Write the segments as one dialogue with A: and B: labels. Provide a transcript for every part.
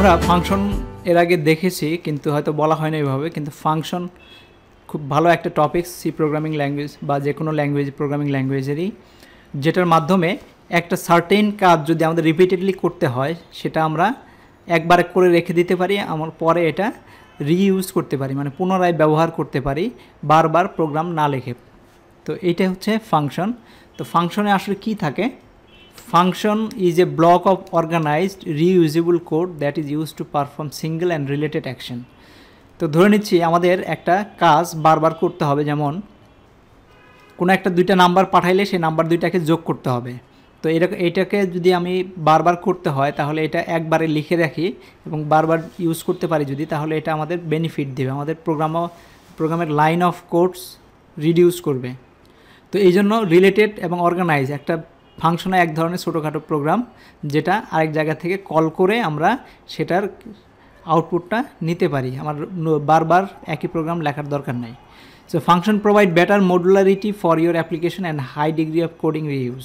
A: আমরা ফাংশন এর আগে দেখেছি, কিন্তু হয়তো বলা হয় না এইভাবে কিন্তু ফাংশন খুব ভালো একটা টপিক সি প্রোগ্রামিং ল্যাঙ্গুয়েজ বা যে কোনো ল্যাঙ্গুয়েজ প্রোগ্রামিং ল্যাঙ্গুয়েজেরই যেটার মাধ্যমে একটা সার্টেন কাজ যদি আমাদের রিপিটেডলি করতে হয়, সেটা আমরা একবার করে রেখে দিতে পারি, আমার পরে এটা রিইউজ করতে পারি মানে পুনরায় ব্যবহার করতে পারি, বারবার প্রোগ্রাম না লেখে। তো এইটা হচ্ছে ফাংশন তো ফাংশনে আসলে কি থাকে? Function is a block of organised reusable code that is use to perform single and related action তো ধরে নিচ্ছি আমাদের একটা কাজ বারবার করতে হবে, যেমন কোনো একটা দুইটা নাম্বার পাঠাইলে সেই নাম্বার দুইটাকে যোগ করতে হবে। তো এটা এইটাকে যদি আমি বারবার করতে হয়, তাহলে এটা একবারে লিখে রাখি এবং বারবার ইউজ করতে পারি যদি, তাহলে এটা আমাদের বেনিফিট দেবে, আমাদের প্রোগ্রামও প্রোগ্রামের লাইন অফ কোডস রিডিউস করবে। তো এই জন্য রিলেটেড এবং অর্গানাইজ একটা ফাংশনে এক ধরনের ছোটোখাটো প্রোগ্রাম, যেটা আরেক জায়গা থেকে কল করে আমরা সেটার আউটপুটটা নিতে পারি। আমার বারবার একই প্রোগ্রাম লেখার দরকার নাই। So function provide better modularity for your application and high degree of coding reuse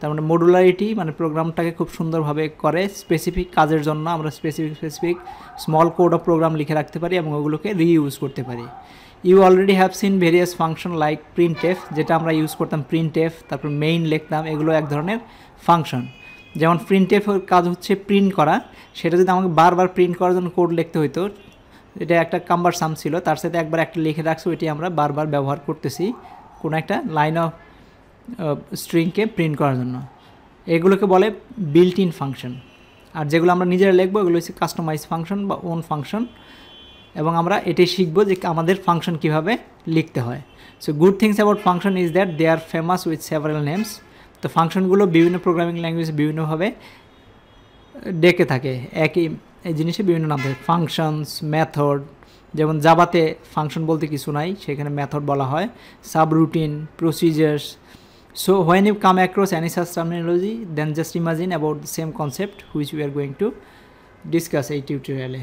A: তার মানে মডুলারিটি মানে প্রোগ্রামটাকে খুব সুন্দরভাবে করে স্পেসিফিক কাজের জন্য আমরা specific specific small code of program লিখে রাখতে পারি এবং ওগুলোকে রিইউজ করতে পারি। You already have seen various function like print F যেটা আমরা ইউজ করতাম প্রিন্ট এফ তারপর মেইন লিখতাম, এগুলো এক ধরনের ফাংশন যেমন প্রিন্ট এফের কাজ হচ্ছে প্রিন্ট করা, সেটা যদি আমাকে বারবার প্রিন্ট করার জন্য কোড লিখতে হইতো, এটা একটা কাম্বার সাম ছিল, তার সাথে একবার একটা লিখে রাখছি এটি আমরা বারবার ব্যবহার করতেছি। কোনো একটা লাইন অফ স্ট্রিংকে প্রিন্ট করার জন্য। এগুলোকে বলে বিল্ট ইন ফাংশন আর যেগুলো আমরা নিজেরা লিখব, এগুলো হচ্ছে কাস্টমাইজ ফাংশন বা ওন ফাংশন এবং আমরা এটাই শিখব যে আমাদের ফাংশন কীভাবে লিখতে হয়। So good things about function is that they are famous with several names তো ফাংশনগুলো বিভিন্ন প্রোগ্রামিং ল্যাঙ্গুয়েজ বিভিন্নভাবে ডেকে থাকে। একই এই জিনিসে বিভিন্ন নাম থাকে। ফাংশনস মেথড যেমন জাবাতে ফাংশন বলতে কিছু নাই, সেখানে মেথড বলা হয়। Subroutine procedures so when you come across any such terminology then just imagine about the same concept which we are going to discuss এই টিউটোরিয়ালে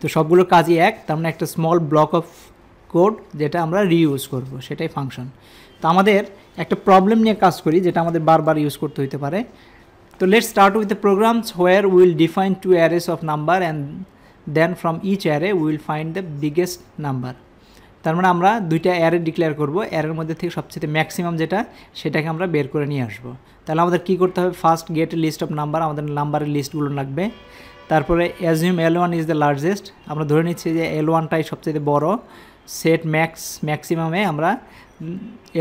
A: তো সবগুলো কাজই এক, তার মানে একটা স্মল ব্লক অফ কোড যেটা আমরা রিইউজ করব, সেটাই ফাংশন তো আমাদের একটা প্রবলেম নিয়ে কাজ করি, যেটা আমাদের বারবার ইউজ করতে হইতে পারে। তো let start with the programs where will define two arrays of number and then from each array will find the biggest number তার মানে আমরা দুইটা অ্যারে ডিক্লেয়ার করব। অ্যারের মধ্যে থেকে সবচেয়ে ম্যাক্সিমাম যেটা, সেটাকে আমরা বের করে নিয়ে আসব। তাহলে আমাদের কী করতে হবে? First get list of number আমাদের নাম্বারের লিস্টগুলো লাগবে। তারপরে assume L one is the largest আমরা ধরে নিচ্ছি যে এল ওয়ানটাই সবচেয়ে বড়। সেট ম্যাক্স ম্যাক্সিমামে আমরা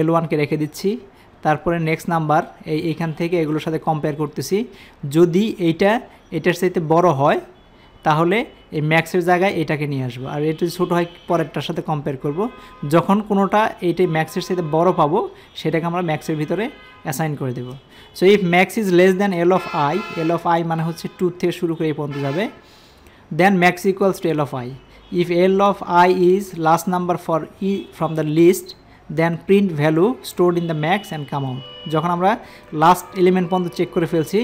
A: এল ওয়ানকে রেখে দিচ্ছি। তারপরে নেক্সট নাম্বার এই, এইখান থেকে এগুলোর সাথে কম্পেয়ার করতেছি। যদি এইটা, এটার সাথে বড় হয় তাহলে এই ম্যাক্সের জায়গায় এটাকে নিয়ে আসব। আর এটা ছোটো হয়, পরেরটার সাথে কম্পেয়ার করব। যখন কোনোটা এইটাই ম্যাক্সের সাথে বড় পাবো, সেটাকে আমরা ম্যাক্সের ভিতরে অ্যাসাইন করে দেবো। So if max is less than L of I L of I মানে হচ্ছে টু থেকে শুরু করে এই পর্যন্ত যাবে then max equals to L of I if L of I is last number for e from the list then print value stored in the max and come out যখন আমরা লাস্ট এলিমেন্ট পর্যন্ত check করে ফেলছি,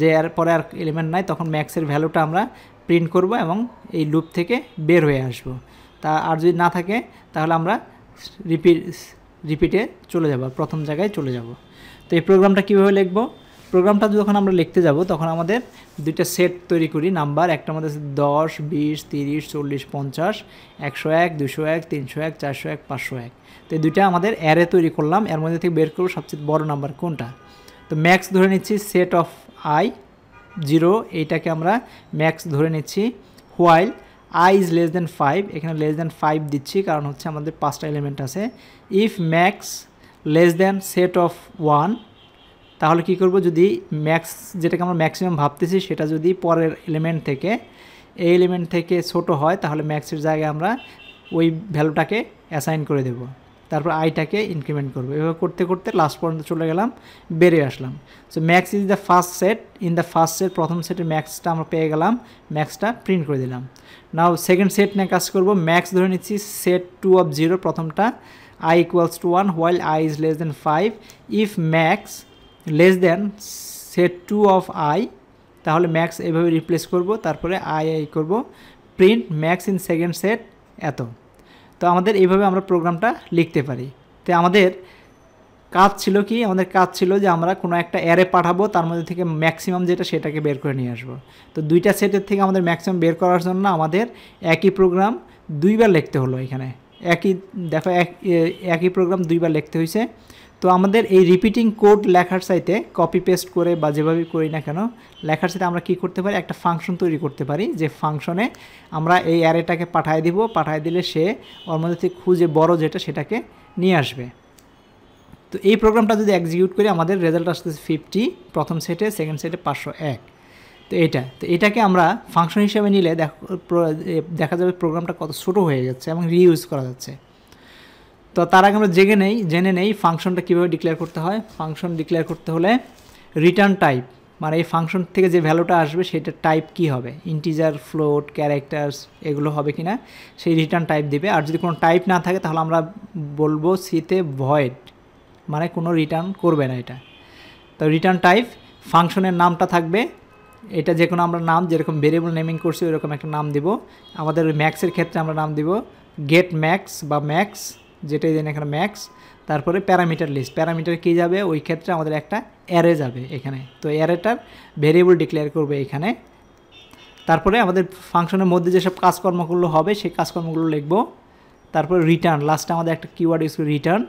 A: যে এর পরে আর element নাই, তখন ম্যাক্সের ভ্যালুটা আমরা প্রিন্ট করব এবং এই লুপ থেকে বের হয়ে আসব। তা আর যদি না থাকে, তাহলে আমরা রিপিট রিপিটে চলে যাব প্রথম জায়গায় চলে যাব। তো এই প্রোগ্রামটা কীভাবে লিখব? প্রোগ্রামটা যখন আমরা লিখতে যাব, তখন আমাদের দুইটা সেট তৈরি করি। নাম্বার একটা আমাদের দশ, বিশ, তিরিশ, চল্লিশ, পঞ্চাশ, একশো এক দুশো এক, তিনশো এক, চারশো এক, পাঁচশো এক। তো এই দুইটা আমাদের অ্যারে তৈরি করলাম। এর মধ্যে থেকে বের করব সবচেয়ে বড় নাম্বার কোনটা? তো ম্যাক্স ধরে নিচ্ছি সেট অফ আই জিরো, এইটাকে আমরা ম্যাক্স ধরে নিচ্ছি। While I is less than five এখানে লেস দেন ফাইভ দিচ্ছি, কারণ হচ্ছে আমাদের পাঁচটা এলিমেন্ট আছে। If max less than set of one তাহলে কি করব? যদি ম্যাক্স যেটাকে আমরা ম্যাক্সিমাম ভাবতেছি, সেটা যদি পরের এলিমেন্ট থেকে, এই এলিমেন্ট থেকে ছোট হয়, তাহলে ম্যাক্সের জায়গায় আমরা ওই ভ্যালুটাকে অ্যাসাইন করে দেব। তারপর আইটাকে ইনক্রিমেন্ট করব। এভাবে করতে করতে লাস্ট পর্যন্ত চলে গেলাম বেরিয়ে আসলাম। So max is the first set in the first set প্রথম সেটের ম্যাক্সটা আমরা পেয়ে গেলাম ম্যাক্সটা প্রিন্ট করে দিলাম। নাও সেকেন্ড সেট নিয়ে কাজ করব ম্যাক্স ধরে নিচ্ছি সেট টু অফ জিরো প্রথমটা I equals to one while I is less than five if max less than set two of I তাহলে ম্যাক্স এভাবে রিপ্লেস করব, তারপরে আই আই করব। Print max in second set এত। তো আমাদের এইভাবে আমরা প্রোগ্রামটা লিখতে পারি। তো আমাদের কাজ ছিল কি? আমাদের কাজ ছিল যে আমরা কোনো একটা অ্যারে পাঠাবো, তার মধ্যে থেকে ম্যাক্সিমাম যেটা সেটাকে বের করে নিয়ে আসব। তো দুইটা সেটের থেকে আমাদের ম্যাক্সিমাম বের করার জন্য আমাদের একই প্রোগ্রাম দুইবার লিখতে হলো এখানে। একই, দেখো এক একই প্রোগ্রাম দুইবার লিখতে হয়েছে তো আমাদের এই রিপিটিং কোড লেখার সাইতে কপি পেস্ট করে বা যেভাবে করি না কেন, লেখার সাথে আমরা কি করতে পারি? একটা ফাংশন তৈরি করতে পারি, যে ফাংশনে আমরা এই অ্যারেটাকে পাঠায় দিব, পাঠায় দিলে সে ওর মধ্যে থেকে খুঁজে বড় যেটা সেটাকে নিয়ে আসবে। তো এই প্রোগ্রামটা যদি এক্সিকিউট করি, আমাদের রেজাল্ট আসতেছে ফিফটি প্রথম সেটে সেকেন্ড সেটে পাঁচশো এক। তো এটা, তো এটাকে আমরা ফাংশন হিসেবে নিলে দেখা যাবে প্রোগ্রামটা কত ছোটো হয়ে যাচ্ছে এবং রিইউজ করা যাচ্ছে। তো তার আগে আমরা জেগে নেই, জেনে নেই ফাংশনটা কীভাবে ডিক্লেয়ার করতে হয়। ফাংশন ডিক্লেয়ার করতে হলে রিটার্ন টাইপ মানে এই ফাংশন থেকে যে ভ্যালুটা আসবে সেটা টাইপ কি হবে? ইন্টিজার ফ্লোট ক্যারেক্টার্স এগুলো হবে কি না সেই রিটার্ন টাইপ দিবে। আর যদি কোনো টাইপ না থাকে তাহলে আমরা বলব সিতে ভয়েড মানে কোনো রিটার্ন করবে না এটা। তো রিটার্ন টাইপ ফাংশনের নামটা থাকবে। এটা যে কোনো আমরা নাম, যেরকম ভেরিয়েবল নেমিং করছি, ওইরকম একটা নাম দিব। আমাদের ম্যাক্সের ক্ষেত্রে আমরা নাম দিব গেট ম্যাক্স বা ম্যাক্স যেটাই দেন এখানে ম্যাক্স তারপরে প্যারামিটার লিস্ট প্যারামিটার কী যাবে? ওই ক্ষেত্রে আমাদের একটা অ্যারে যাবে এখানে। তো অ্যারেটার ভেরিয়েবল ডিক্লেয়ার করবে এখানে। তারপরে আমাদের ফাংশনের মধ্যে যেসব কাজকর্মগুলো হবে, সেই কাজকর্মগুলো লিখব। তারপরে রিটার্ন লাস্টে আমাদের একটা কিওয়ার্ড ইউজ করি রিটার্ন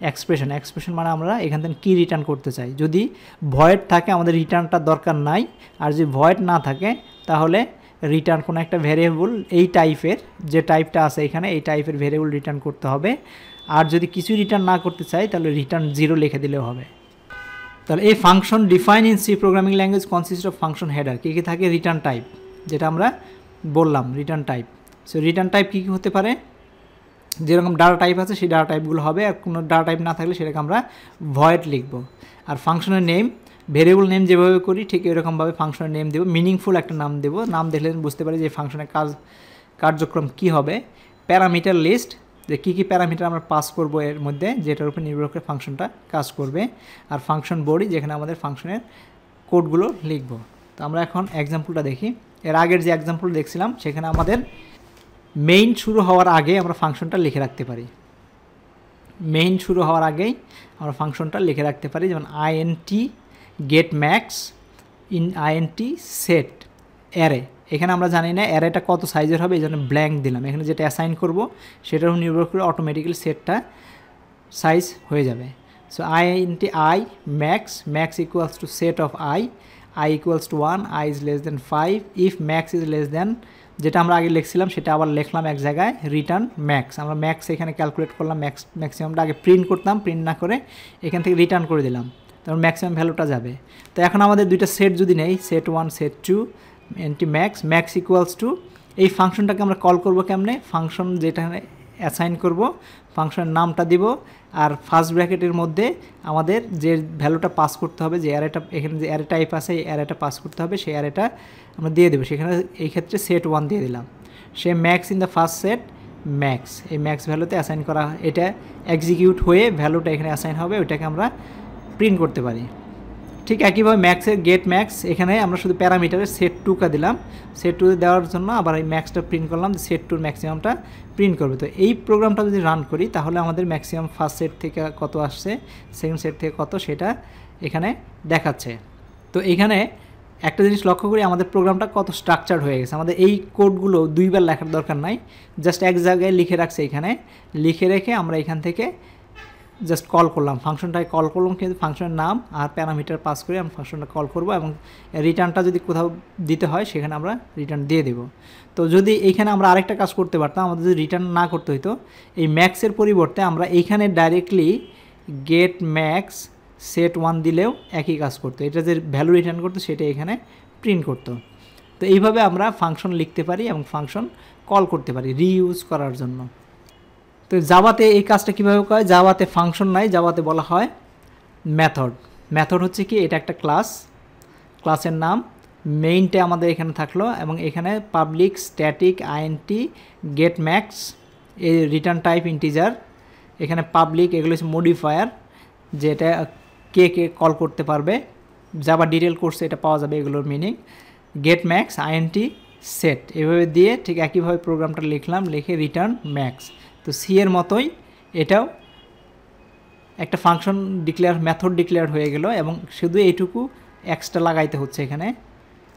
A: এক্সপ্রেশন এক্সপ্রেশন মানে আমরা এখান থেকে কী রিটার্ন করতে চাই? যদি ভয়েড থাকে, আমাদের রিটার্নটা দরকার নাই। আর যদি ভয়েড না থাকে, তাহলে রিটার্ন কোনো একটা ভ্যারিয়েবল এই টাইপের যে টাইপটা আছে এখানে, এই টাইপের ভ্যারিয়েবল রিটার্ন করতে হবে। আর যদি কিছু রিটার্ন না করতে চাই, তাহলে রিটার্ন জিরো লিখে দিলেও হবে। তাহলে এই function define in C programming language consist of function header কী কী থাকে? রিটার্ন টাইপ যেটা আমরা বললাম return type so return type কী কী হতে পারে? যেরকম ডাটা টাইপ আছে, সেই ডাটা টাইপগুলো হবে। আর কোনো ডাটা টাইপ না থাকলে সেটাকে আমরা ভয়েড লিখব। আর ফাংশনের নেম ভেরিয়েবল নেম যেভাবে করি, ঠিক এরকমভাবে ফাংশনের নেম দেবো। মিনিংফুল একটা নাম দেবো। নাম দেখলে বুঝতে পারি যে ফাংশনের কাজ, কার্যক্রম কি হবে। প্যারামিটার লিস্ট যে কী কী প্যারামিটার আমরা পাস করব এর মধ্যে, যেটার উপর নির্ভর করে ফাংশনটা কাজ করবে। আর ফাংশন বডি যেখানে আমাদের ফাংশনের কোডগুলো লিখব। তো আমরা এখন এক্সাম্পলটা দেখি। এর আগের যে এক্সাম্পল দেখছিলাম, সেখানে আমাদের মেইন শুরু হওয়ার আগে আমরা ফাংশনটা লিখে রাখতে পারি। মেইন শুরু হওয়ার আগেই আমরা ফাংশনটা লিখে রাখতে পারি। যেমন INT get max in INT set array এখানে আমরা জানি না অ্যারেটা কত সাইজের হবে এই জন্য ব্ল্যাঙ্ক দিলাম। এখানে যেটা অ্যাসাইন করব, সেটার উপর নির্ভর করে অটোমেটিক্যালি সেটটা সাইজ হয়ে যাবে। So I int I max max equals to set of I I equals to one I is less than five if max is less than যেটা আমরা আগে লিখছিলাম, সেটা আবার লিখলাম এক জায়গায় রিটার্ন ম্যাক্স আমরা ম্যাক্স এখানে ক্যালকুলেট করলাম ম্যাক্স ম্যাক্সিমামটা আগে প্রিন্ট করতাম প্রিন্ট না করে এখান থেকে রিটার্ন করে দিলাম। তারপর ম্যাক্সিমাম ভ্যালুটা যাবে। তো এখন আমাদের দুইটা সেট যদি নেই set one set two int max max equals to এই ফাংশনটাকে আমরা কল করব কেমনে? ফাংশন যেটা অ্যাসাইন করব ফাংশনের নামটা দিব, আর ফার্স্ট ব্র্যাকেটের মধ্যে আমাদের যে ভ্যালুটা পাস করতে হবে, যে অ্যারেটা এখানে যে অ্যারে টাইপ আছে, এই অ্যারেটা পাস করতে হবে, সেই অ্যারেটা আমরা দিয়ে দেবো। সেখানে এই ক্ষেত্রে সেট ওয়ান দিয়ে দিলাম। So max in the first set max এই ম্যাক্স ভ্যালুতে অ্যাসাইন করা, এটা এক্সিকিউট হয়ে ভ্যালুটা এখানে অ্যাসাইন হবে, ওইটাকে আমরা প্রিন্ট করতে পারি। ঠিক একইভাবে ম্যাক্সের গেট ম্যাক্স এখানে আমরা শুধু প্যারামিটারের সেট টুকা দিলাম। সেট টু দেওয়ার জন্য আবার এই ম্যাক্সটা প্রিন্ট করলাম সেট টুর ম্যাক্সিমামটা প্রিন্ট করবে। তো এই প্রোগ্রামটা যদি রান করি, তাহলে আমাদের ম্যাক্সিমাম ফার্স্ট সেট থেকে কত আসছে সেকেন্ড সেট থেকে কত সেটা এখানে দেখাচ্ছে। তো এখানে একটা জিনিস লক্ষ্য করি, আমাদের প্রোগ্রামটা কত স্ট্রাকচার হয়ে গেছে। আমাদের এই কোডগুলো দুইবার লেখার দরকার নাই। জাস্ট এক জায়গায় লিখে রাখছে এখানে। লিখে রেখে আমরা এখান থেকে জাস্ট কল করলাম। ফাংশনটাকে কল করলাম কিন্তু ফাংশনের নাম আর প্যারামিটার পাস করে আমি ফাংশনটা কল করব এবং রিটার্নটা যদি কোথাও দিতে হয়, সেখানে আমরা রিটার্ন দিয়ে দেব। তো যদি এইখানে আমরা আরেকটা কাজ করতে পারতাম, আমাদের যদি রিটার্ন না করতে হইতো, এই ম্যাক্সের পরিবর্তে আমরা এইখানে directly get max set one দিলেও একই কাজ করতো। এটা যে ভ্যালু রিটার্ন করতো, সেটা এখানে প্রিন্ট করতো। তো এইভাবে আমরা ফাংশন লিখতে পারি এবং ফাংশন কল করতে পারি রিইউজ করার জন্য। তো জাভাতে এই কাজটা কীভাবে করে জাভাতে ফাংশন নাই জাভাতে বলা হয় মেথড মেথড হচ্ছে কি? এটা একটা ক্লাস ক্লাসের নাম মেইনটা আমাদের এখানে থাকল এবং এখানে public static INT get max এই রিটার্ন টাইপ ইন্টিজার এখানে পাবলিক এগুলো হচ্ছে মডিফায়ার যেটা কে কে কল করতে পারবে জাবা ডিটেল কোর্সে এটা পাওয়া যাবে এগুলোর meaning get max INT set এভাবে দিয়ে ঠিক একইভাবে প্রোগ্রামটা লিখলাম, লিখে রিটার্ন ম্যাক্স তো সি এর মতোই এটাও একটা ফাংশন ডিক্লেয়ার মেথড ডিক্লেয়ার হয়ে গেল এবং শুধু এইটুকু এক্সট্রা লাগাইতে হচ্ছে এখানে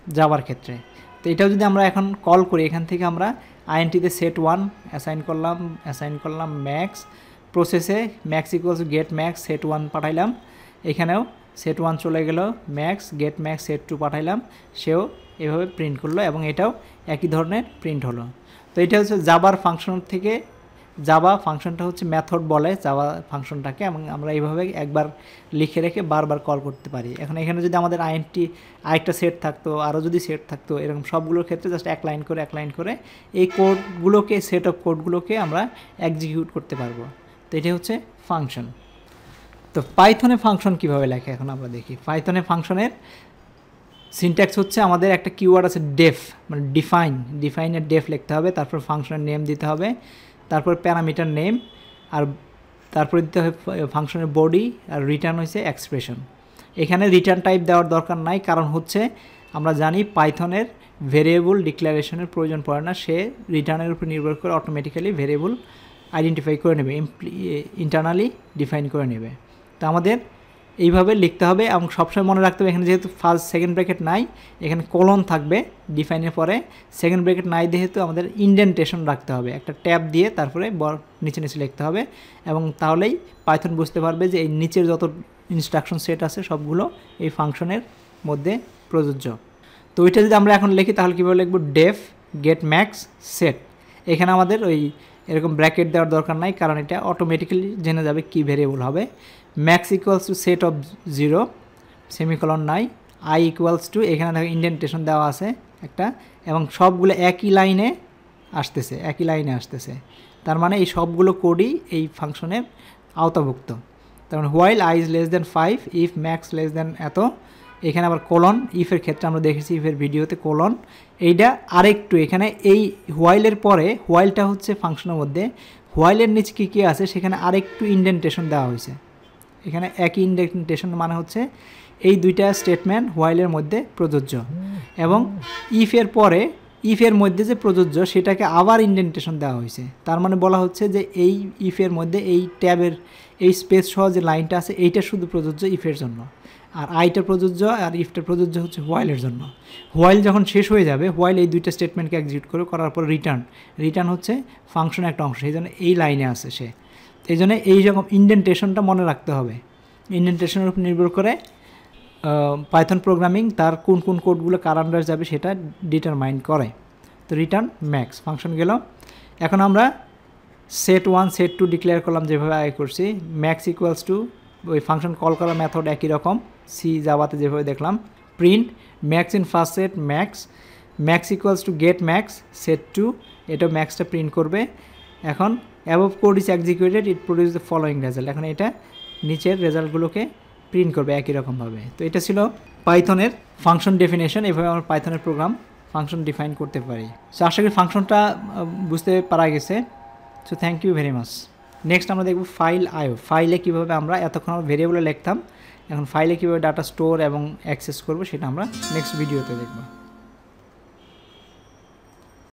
A: যাওয়ার ক্ষেত্রে। তো এটাও যদি আমরা এখন কল করি, এখান থেকে আমরা আইএনটিতে সেট ওয়ান অ্যাসাইন করলাম অ্যাসাইন করলাম ম্যাক্স প্রসেসে max equals get max set one পাঠাইলাম, এখানেও সেট ওয়ান চলে গেল max get max set two পাঠাইলাম, সেও এভাবে প্রিন্ট করল এবং এটাও একই ধরনের প্রিন্ট হলো। তো এটা হচ্ছে জাবার ফাংশন থেকে জাবা ফাংশনটা হচ্ছে মেথড বলে জাবা ফাংশনটাকে এবং আমরা এইভাবে একবার লিখে রেখে বারবার কল করতে পারি। এখন এখানে যদি আমাদের আইনটি আরেকটা সেট থাকতো, আরও যদি সেট থাকতো, এরকম সবগুলোর ক্ষেত্রে জাস্ট এক লাইন করে, এক লাইন করে এই কোডগুলোকে সেট অফ কোডগুলোকে আমরা এক্সিকিউট করতে পারব। তো এটা হচ্ছে ফাংশন তো পাইথনে ফাংশন কীভাবে লেখে এখন আমরা দেখি। পাইথনে ফাংশনের সিনট্যাক্স হচ্ছে আমাদের একটা কিওয়ার্ড আছে ডেফ মানে ডিফাইন ডিফাইনের ডেফ লিখতে হবে, তারপর ফাংশনের নেম দিতে হবে। তারপর প্যারামিটার নেম আর তারপরে দিতে হবে ফাংশনের বডি আর রিটার্ন হয়েছে এক্সপ্রেশন। এখানে রিটার্ন টাইপ দেওয়ার দরকার নাই, কারণ হচ্ছে আমরা জানি পাইথনের ভেরিয়েবল ডিক্লারেশনের প্রয়োজন পড়ে না, সে রিটার্নের উপর নির্ভর করে অটোমেটিক্যালি ভেরিয়েবল আইডেন্টিফাই করে নেবে ইন্টারনালি ডিফাইন করে নেবে। তো আমাদের এইভাবে লিখতে হবে এবং সবসময় মনে রাখতে হবে, এখানে যেহেতু ফার্স্ট সেকেন্ড ব্র্যাকেট নাই, এখানে কলন থাকবে ডিফাইনের পরে। সেকেন্ড ব্র্যাকেট নাই যেহেতু আমাদের ইন্ডেন্টেশন রাখতে হবে, একটা ট্যাব দিয়ে তারপরে নিচে নিচে লিখতে হবে এবং তাহলেই পাইথন বুঝতে পারবে যে এই নিচের যত ইনস্ট্রাকশন সেট আছে সবগুলো এই ফাংশনের মধ্যে প্রযোজ্য। তো ওইটা যদি আমরা এখন লিখি তাহলে কীভাবে লিখব? ডেফ গেট ম্যাক্স সেট এখানে আমাদের ওই এরকম ব্র্যাকেট দেওয়ার দরকার নাই, কারণ এটা অটোমেটিক্যালি জেনে যাবে কী ভেরিয়েবল হবে। Max equals to set of zero semicolon নাই আই ইকুয়ালস টু এখানে দেখো ইন্ডেন্টেশন দেওয়া আছে একটা, এবং সবগুলো একই লাইনে আসতেছে, একই লাইনে আসতেছে। তার মানে এই সবগুলো কোডই এই ফাংশনের আওতাভুক্ত। তার মানে while I is less than five if max less than এত, এখানে আবার কোলন ইফের ক্ষেত্রে আমরা দেখেছি ইফের ভিডিওতে কোলন এইটা আরেকটু, এখানে এই হোয়াইলের পরে হোয়াইলটা হচ্ছে ফাংশনের মধ্যে হোয়াইলের নিচে কী কী আছে, সেখানে আরেকটু ইন্ডেন্টেশন দেওয়া হয়েছে। এখানে একই ইন্ডেন্টেশন মানে হচ্ছে এই দুইটা স্টেটমেন্ট হোয়াইলের মধ্যে প্রযোজ্য। এবং ইফের পরে ইফের মধ্যে যে প্রযোজ্য, সেটাকে আবার ইন্ডেন্টেশন দেওয়া হয়েছে। তার মানে বলা হচ্ছে যে এই ইফের মধ্যে এই ট্যাবের এই স্পেস সহ যে লাইনটা আছে, এইটা শুধু প্রযোজ্য ইফের জন্য। আর আইটা প্রযোজ্য আর ইফটা প্রযোজ্য হচ্ছে হোয়াইলের জন্য। হোয়াইল যখন শেষ হয়ে যাবে হোয়াইল এই দুইটা স্টেটমেন্টকে এক্সিকিউট করে, করার পর রিটার্ন রিটার্ন হচ্ছে ফাংশনের একটা অংশ, সেই জন্য এই লাইনে আছে সে। এই জন্য এই রকম ইন্ডেন্টেশনটা মনে রাখতে হবে। ইন্ডেন্টেশনের উপর নির্ভর করে পাইথন প্রোগ্রামিং তার কোন কোন কোডগুলো কার আন্ডার যাবে সেটা ডিটারমাইন করে। তো রিটার্ন ম্যাক্স ফাংশন গেল। এখন আমরা set one set two declare করলাম যেভাবে আগে করছি। ম্যাক্স ইকুয়ালস টু ওই ফাংশন কল করা মেথড একই রকম। সি জাবাতে যেভাবে দেখলাম। Print max in first set max max equals to get max set two এটা ম্যাক্সটা প্রিন্ট করবে। এখন above code is executed, it produce the following result. এখন এটা নিচের রেজাল্টগুলোকে প্রিন্ট করবে একই রকমভাবে। তো এটা ছিল পাইথনের ফাংশন ডেফিনেশন, এভাবে আমরা পাইথনের প্রোগ্রাম ফাংশন ডিফাইন করতে পারি। সো আশা করি ফাংশনটা বুঝতে পারা গেছে। So thank you very much. Next আমরা দেখব ফাইল আয়ো ফাইলে কীভাবে আমরা এতক্ষণ আমরা ভেরিয়েবলে লিখতাম, এখন ফাইলে কীভাবে ডাটা স্টোর এবং অ্যাক্সেস করব সেটা আমরা নেক্সট ভিডিওতে দেখব।